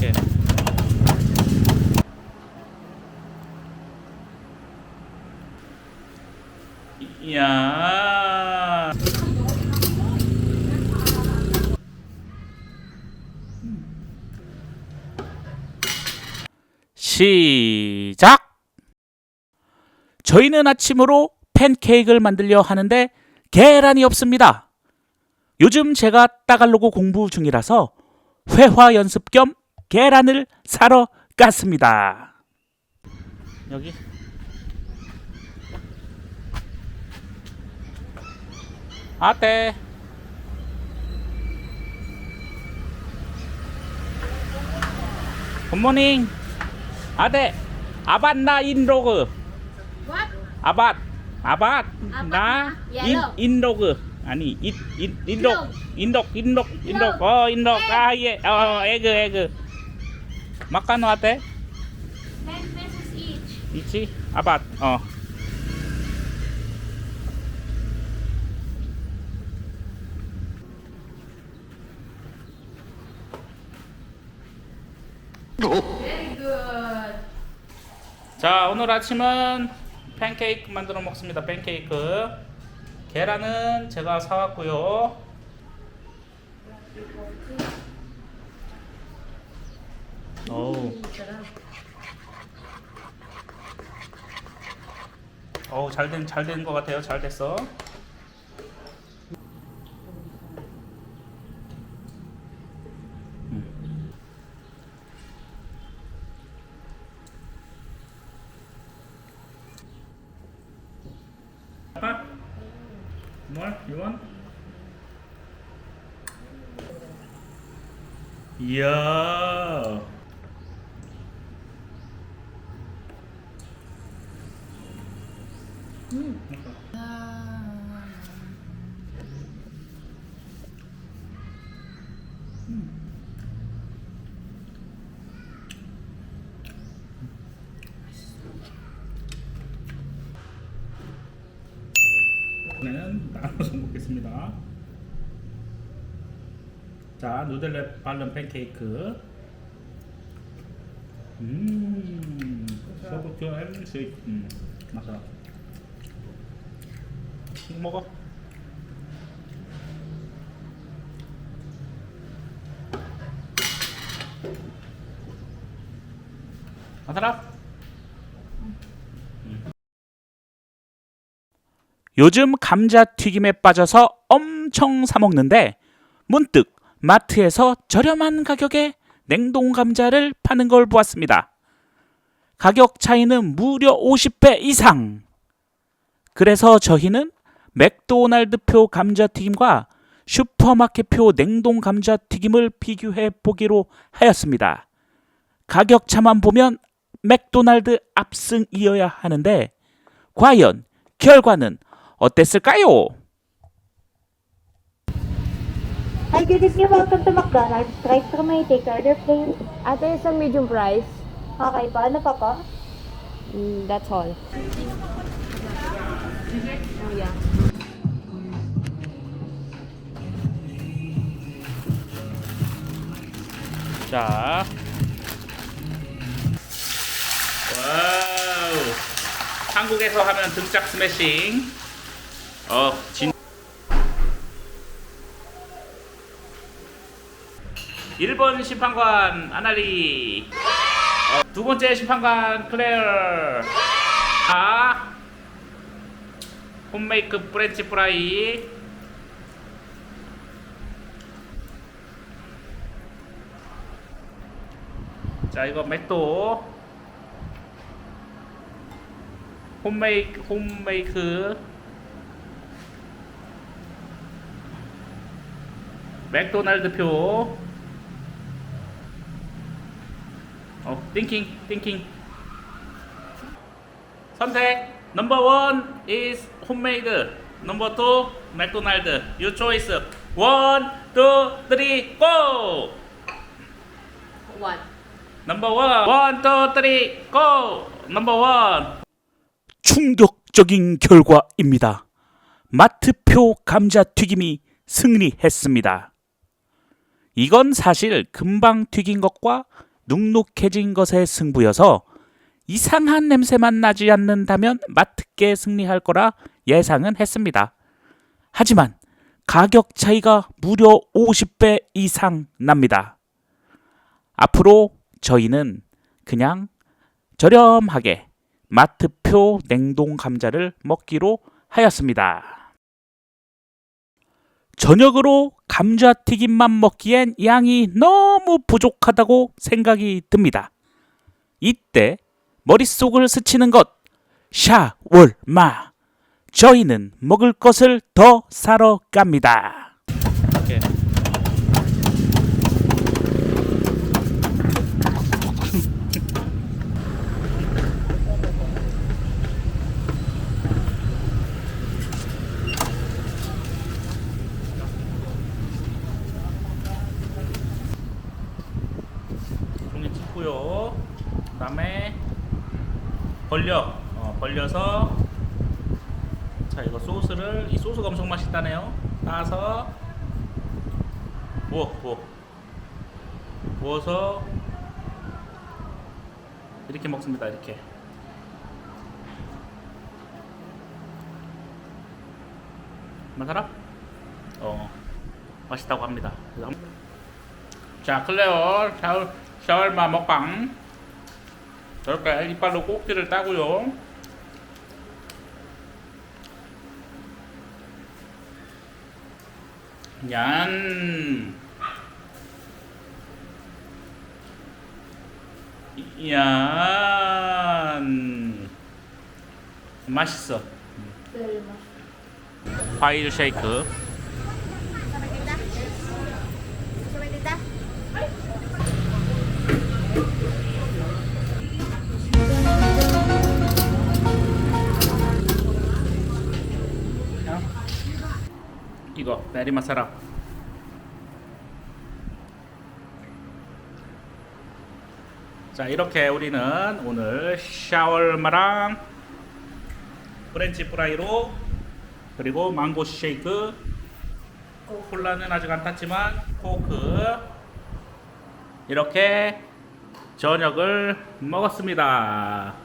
이렇게. 이야. 시작! 저희는 아침으로 팬케이크를 만들려 하는데 계란이 없습니다. 요즘 제가 따갈로그 공부 중이라서 회화 연습 겸 계란을 사러 갔습니다. 여기. 아떼. 굿모닝 아떼. 아반나 인로그. What? 아밭. 아밭 나 나? 인, Yellow. 인로그. 아니 인, 인, 인록. 인록 인록. 인록. 인록. 어 인록. 아예. 어 에그 에그 마카노 아떼 10 pesos each. 있지 아밭 어 Very good. 자 오늘 아침은 팬케이크 만들어 먹습니다 팬케이크. 계란은 제가 사왔고요 어우. 잘된 잘된 것 같아요. 잘 됐어. 아빠? 뭘? 이원? 이야 이번에는 나눠서 먹겠습니다. 자, 누들렛 발른 팬케이크. 음, 소고기 햄스윗. 음, 맞아. 이거 먹어. 아들아. 요즘 감자튀김에 빠져서 엄청 사 먹는데 문득 마트에서 저렴한 가격에 냉동 감자를 파는 걸 보았습니다. 가격 차이는 무려 50배 이상. 그래서 저희는 맥도날드표 감자튀김과 슈퍼마켓표 냉동 감자튀김을 비교해 보기로 하였습니다. 가격 차만 보면 맥도날드 압승이어야 하는데 과연 결과는 어땠을까요? Hi, good evening. Welcome to McDonald's. Drive-thru may take order, please. Ate, isang medium price. Okay po. Ano pa po? Mm, that's all. Oh, yeah. 자. 와우. 한국에서 하면 등짝 스매싱. 어, 진. 1번 심판관 아날리. 어, 두 번째 심판관 클레어. 아. 홈메이크 프렌치 프라이. 자 이거 맥도 홈메이크 홈메이크 맥도날드 표 어, 띵킹 띵킹 선택 넘버 원 is 홈메이드 넘버 투 맥도날드 유 초이스 원, 투, 쓰리, 고! One. 넘버 원, 원, 투, 쓰리, 고! 넘버 원. 충격적인 결과입니다. 마트표 감자튀김이 승리했습니다. 이건 사실 금방 튀긴 것과 눅눅해진 것의 승부여서 이상한 냄새만 나지 않는다면 마트께 승리할 거라 예상은 했습니다. 하지만 가격 차이가 무려 50배 이상 납니다. 앞으로 저희는 그냥 저렴하게 마트표 냉동 감자를 먹기로 하였습니다. 저녁으로 감자튀김만 먹기엔 양이 너무 부족하다고 생각이 듭니다. 이때 머릿속을 스치는 것 샤월마 저희는 먹을 것을 더 사러 갑니다. 종이 찍고요. 그다음에 벌려. 어, 벌려서 자 이거 소스를 이 소스가 엄청 맛있다네요. 따서 부어 부어 부어서 이렇게 먹습니다. 이렇게. 맛살아? 어 맛있다고 합니다. 자 클레어 샤워, 샤워마 먹방 이렇게 이빨로 꼭지를 따고요. 얀. 얀. 맛있어. 과일 쉐이크 이거 메리 마사라 자 이렇게 우리는 오늘 샤월마랑 프렌치 프라이로 그리고 망고 쉐이크 콜라는 아직 안 탔지만 코크 이렇게 저녁을 먹었습니다